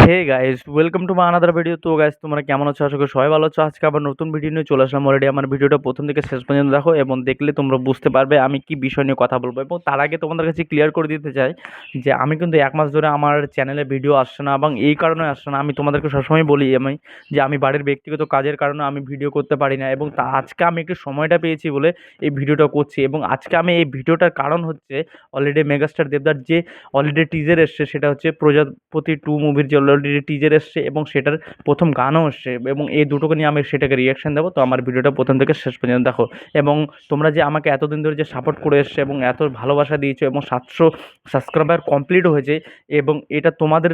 Hey guys welcome to my another video তো guys তোমরা কেমন আছো? আশা করি সবাই ভালো আছো। আজকে আবার নতুন ভিডিও নিয়ে চলে আসলাম অলরেডি আমার ভিডিওটা প্রথম থেকে শেষ পর্যন্ত দেখো এবং দেখলে তোমরা বুঝতে পারবে আমি কি বিষয় নিয়ে কথা বলব। এবং তার আগে তোমাদের কাছে ক্লিয়ার করে দিতে চাই যে আমি কিন্তু এক মাস ধরে আমার চ্যানেলে ভিডিও আসছে না এবং এই কারণে আসছে না। আমি তোমাদেরকে সবসময় বলি আমি যে আমি বাড়ির ব্যক্তিগত কাজের কারণে আমি ভিডিও করতে পারি না এবং তা আজকে আমি একটু সময়টা পেয়েছি বলে এই ভিডিওটা করছি এবং আজকে আমি এই ভিডিওটার কারণ হচ্ছে অলরেডি মেগাস্টার দেবদার যে অলরেডি টিজার এসছে সেটা হচ্ছে প্রজাপতি টু মুভির যে অলরেডি টিজার এসছে এবং সেটার প্রথম গানও এসছে এবং এই দুটোকে নিয়ে আমি সেটাকে রিয়াকশান দেবো। তো আমার ভিডিওটা প্রথম থেকে শেষ পর্যন্ত দেখো। এবং তোমরা যে আমাকে এতদিন ধরে যে সাপোর্ট করে এসছে এবং এত ভালোবাসা দিয়েছ এবং সাতশো সাবস্ক্রাইবার কমপ্লিট হয়েছে এবং এটা তোমাদের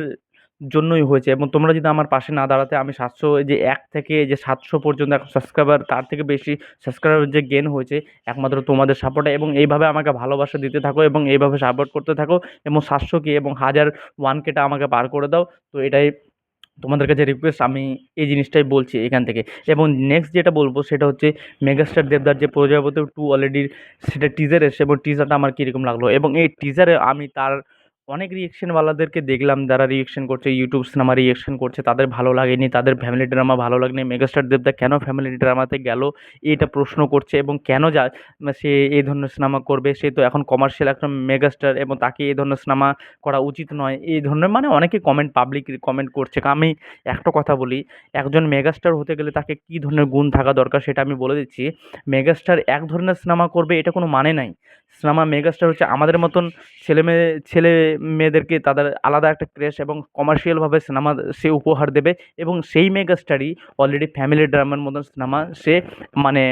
জন্যই হয়েছে এবং তোমরা যদি আমার পাশে না দাঁড়াতে, আমি সাতশো যে এক থেকে যে সাতশো পর্যন্ত এখন সাবস্ক্রাইবার তার থেকে বেশি সাবস্ক্রাইবার যে গেন হয়েছে, একমাত্র তোমাদের সাপোর্টে এবং এইভাবে আমাকে ভালোবাসা দিতে থাকো এবং এইভাবে সাপোর্ট করতে থাকো এবং সাতশো কে এবং হাজার ওয়ান কেটা আমাকে পার করে দাও। তো এটাই তোমাদের কাছে রিকোয়েস্ট আমি এই জিনিসটাই বলছি এখান থেকে। এবং নেক্সট যেটা বলব, সেটা হচ্ছে মেগাস্টার দেবদার যে প্রজাপতি টু অলরেডি সেটা টিজার এসে এবং টিজারটা আমার কীরকম লাগল এবং এই টিজারে আমি তার অনেক রিয়েকশনওয়ালাদেরকে দেখলাম, যারা রিয়েকশন করছে ইউটিউব সিনেমা রিয়েকশন করছে, তাদের ভালো লাগেনি, তাদের ফ্যামিলি ড্রামা ভালো লাগেনি মেগাস্টার দেবদা কেন ফ্যামিলি ড্রামাতে গেল, এটা প্রশ্ন করছে এবং কেন যা সে এই ধরনের সিনেমা করবে, সে তো এখন কমার্শিয়াল একটা মেগাস্টার এবং তাকে এই ধরনের সিনেমা করা উচিত নয়, এই ধরনের মানে অনেকে কমেন্ট পাবলিক কমেন্ট করছে। আমি একটা কথা বলি, একজন মেগাস্টার হতে গেলে তাকে কী ধরনের গুণ থাকা দরকার সেটা আমি বলে দিচ্ছি মেগাস্টার এক ধরনের সিনেমা করবে, এটা কোনো মানে নাই। সিনেমা মেগাস্টার হচ্ছে আমাদের মতন ছেলে মেয়ে ছেলে মেয়েদেরকে তাদের আলাদা একটা ক্রেশ এবং কমার্শিয়ালভাবে সিনেমা সে উপহার দেবে এবং সেই মেগাস্টারই অলরেডি ফ্যামিলি ড্রামার মতন সিনেমা সে মানে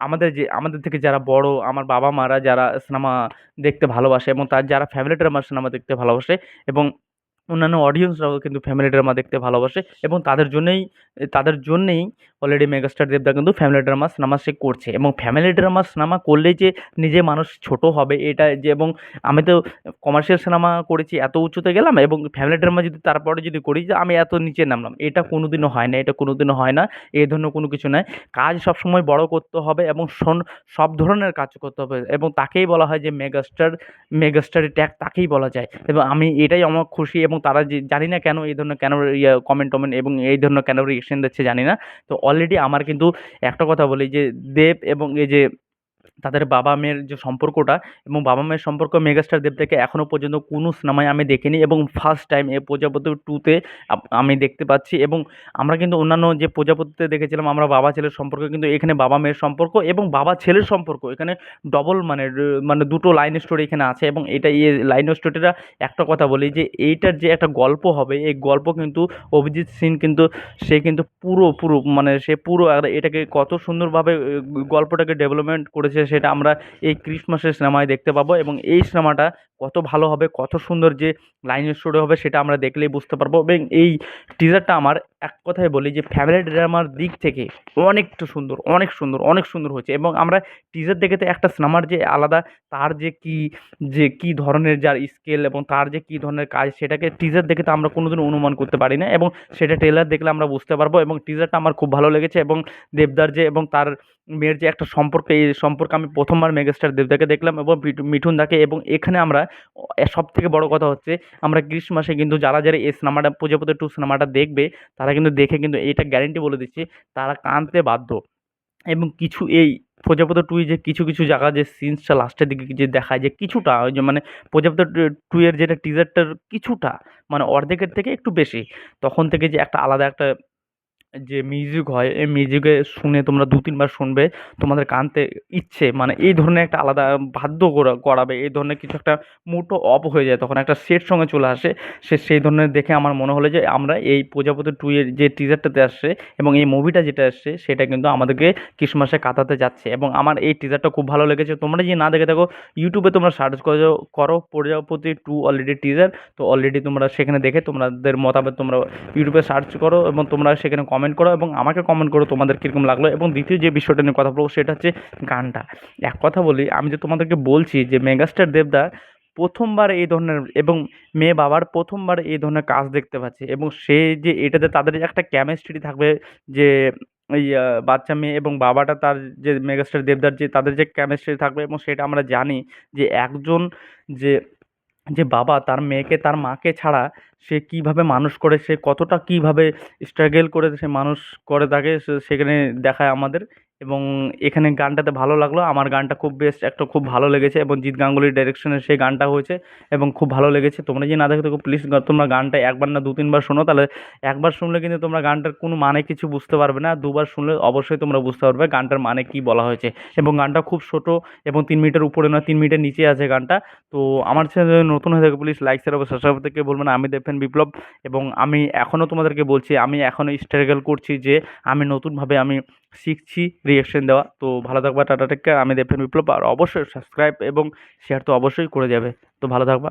আমাদের যে, আমাদের থেকে যারা বড়, আমার বাবা মারা যারা সিনেমা দেখতে ভালোবাসে এবং তার, যারা ফ্যামিলি ড্রামার সিনেমা দেখতে ভালোবাসে এবং অন্যান্য অডিয়েন্সরাও কিন্তু ফ্যামিলি ড্রামা দেখতে ভালোবাসে এবং তাদের জন্যেই তাদের জন্যেই অলরেডি মেগাস্টার দেবদা কিন্তু ফ্যামিলি ড্রামা সিনেমা সে করছে এবং ফ্যামিলি ড্রামা সিনেমা করলেই যে নিজে মানুষ ছোট হবে এটা যে এবং আমি তো কমার্শিয়াল সিনেমা করেছি, এত উঁচুতে গেলাম এবং ফ্যামিলি ড্রামা যদি তারপরে যদি করি যে আমি এত নিচে নামলাম, এটা কোনো দিনও হয় না, এটা কোনো দিনও হয় না এই ধরনের কোনো কিছু নয়। কাজ সবসময় বড় করতে হবে এবং শোন, সব ধরনের কাজ করতে হবে এবং তাকেই বলা হয় যে মেগাস্টার মেগাস্টারের ট্যাগ তাকেই বলা যায় এবং আমি এটাই আমার খুশি এবং তারা যে, জানি না কেন এই ধরনের কেন ইয়ে কমেন্ট টমেন্ট এবং এই ধরনের কেন রিয়েকশন দিচ্ছে জানি না। তো অলরেডি আমার কিন্তু একটা কথা বলি যে, দেব এবং এই যে তাদের বাবা মেয়ের যে সম্পর্কটা এবং বাবা মায়ের সম্পর্ক মেগাস্টার দেব থেকে এখনও পর্যন্ত কোনো সিনেমায় আমি দেখিনি এবং ফার্স্ট টাইম এ প্রজাপতি টুতে আমি দেখতে পাচ্ছি এবং আমরা কিন্তু অন্যান্য যে প্রজাপতিতে দেখেছিলাম, আমরা বাবা ছেলের সম্পর্ক, কিন্তু এখানে বাবা মেয়ের সম্পর্ক এবং বাবা ছেলের সম্পর্ক। এখানে ডবল মানে মানে দুটো লাইন স্টোরি এখানে আছে এবং এটা এই লাইন স্টোরিটা একটা কথা বলি যে এইটার যে একটা গল্প হবে, এই গল্প কিন্তু অভিজিৎ সিং কিন্তু, সে কিন্তু পুরো পুরো মানে সে পুরো এটাকে কত সুন্দরভাবে গল্পটাকে ডেভেলপমেন্ট করেছে সেটা আমরা এই ক্রিসমাসের সিনেমায় দেখতে পাবো এবং এই সিনেমাটা কত ভালো হবে, কত সুন্দর যে লাইন স্টোরি হবে সেটা আমরা দেখলেই বুঝতে পারব এবং এই টিজারটা আমার এক কথায় বলি যে ফ্যামিলি ড্রামার দিক থেকে অনেকটা সুন্দর, অনেক সুন্দর অনেক সুন্দর হয়েছে এবং আমরা টিজার দেখে তো একটা সিনেমার যে আলাদা তার যে কী যে কী ধরনের যার স্কেল এবং তার যে কী ধরনের কাজ সেটাকে টিজার দেখে তো আমরা কোনো দিন অনুমান করতে পারি না এবং সেটা ট্রেলার দেখলে আমরা বুঝতে পারব এবং টিজারটা আমার খুব ভালো লেগেছে এবং দেবদার যে এবং তার মেয়ের যে একটা সম্পর্ক, এই সম্পর্কে আমি প্রথমবার মেগাস্টার দেবদাকে দেখলাম এবং মিঠুন দাকে এবং এখানে আমরা সব থেকে বড় কথা হচ্ছে, আমরা গ্রীষ্ম মাসে কিন্তু যারা যারা এই সিনেমাটা প্রজাপতি টু সিনেমাটা দেখবে, তারা কিন্তু দেখে কিন্তু এইটা গ্যারেন্টি বলে দিচ্ছি, তারা কাঁদতে বাধ্য। এবং কিছু এই প্রজাপতি টুয়ে যে কিছু কিছু জায়গা যে সিনসটা লাস্টের দিকে যে দেখায়, যে কিছুটা, ওই যে মানে প্রজাপতি টু এর যেটা টিজারটার কিছুটা মানে অর্ধেকের থেকে একটু বেশি, তখন থেকে যে একটা আলাদা একটা যে মিউজিক হয়, এই মিউজিকে শুনে তোমরা দু তিনবার শুনবে, তোমাদের কানতে ইচ্ছে মানে এই ধরনের একটা আলাদা বাধ্য করাবে, এই ধরনের কিছু একটা মুডও অফ হয়ে যায়, তখন একটা সেট সঙ্গে চলে আসে, সে, সেই ধরনের দেখে আমার মনে হলো যে আমরা এই প্রজাপতি টু এর যে টিজারটাতে আসছে এবং এই মুভিটা যেটা আসছে, সেটা কিন্তু আমাদেরকে ক্রিসমাসে কাটাতে যাচ্ছে এবং আমার এই টিজারটা খুব ভালো লেগেছে। তোমরা যদি না দেখে থাকো ইউটিউবে তোমরা সার্চ করো করো প্রজাপতি টু অলরেডি টিজার তো অলরেডি তোমরা সেখানে দেখে তোমাদের মতামত তোমরা ইউটিউবে সার্চ করো এবং তোমরা সেখানে কমেন্ট কমেন্ট করো এবং আমাকে কমেন্ট করো তোমাদের কীরকম লাগল। এবং দ্বিতীয় যে বিষয়টা নিয়ে কথা বলব সেটা হচ্ছে গানটা। এক কথা বলি, আমি যে তোমাদেরকে বলছি যে মেগাস্টার দেবদা প্রথমবার এই ধরনের এবং মেয়ে বাবার প্রথমবার এই ধরনের কাজ দেখতে পাচ্ছে এবং সে যে এটাতে তাদের একটা কেমিস্ট্রি থাকবে যে এই বাচ্চা মেয়ে এবং বাবাটা তার যে মেগাস্টার দেবদার যে তাদের যে কেমিস্ট্রি থাকবে এবং সেটা আমরা জানি যে একজন যে যে বাবা তার মেয়েকে তার মাকে ছাড়া সে কীভাবে মানুষ করে, সে কতটা কীভাবে স্ট্রাগল করে, সে মানুষ করে তাকে সেখানে দেখায় আমাদের। এবং এখানে গানটাতে ভালো লাগল। আমার গানটা খুব বেস্ট একটা খুব ভালো লেগেছে এবং জিৎ গাঙ্গুলির ডাইরেকশনে সেই গানটা হয়েছে এবং খুব ভালো লেগেছে। তোমরা যদি না দেখে থাকো প্লিজ তোমরা গানটা একবার না দু তিনবার শোনো, তাহলে একবার শুনলে কিন্তু তোমরা গানটার কোনো মানে কিছু বুঝতে পারবে না। দুবার শুনলে অবশ্যই তোমরা বুঝতে পারবে গানটার মানে কী বলা হয়েছে। এবং গানটা খুব ছোটো এবং তিন মিনিটের উপরে না তিন মিনিটের নিচে আছে গানটা। তো আমার চ্যানেলে নতুন হয়ে থাকে প্লিজ লাইক শেয়ার এবং সাবস্ক্রাইব থেকে বলবেন আমি দেখবেন বিপ্লব এবং আমি এখনও তোমাদেরকে বলছি, আমি এখনও স্ট্রাগল করছি যে আমি নতুনভাবে আমি শিখছি রিয়াকশন দেওয়া। তো ভালো থাকবা, টাটা টেক কেয়ার আমি দেখবেন বিপ্লব। আর অবশ্যই সাবস্ক্রাইব এবং শেয়ার তো অবশ্যই করে যাবে। তো ভালো থাকবা।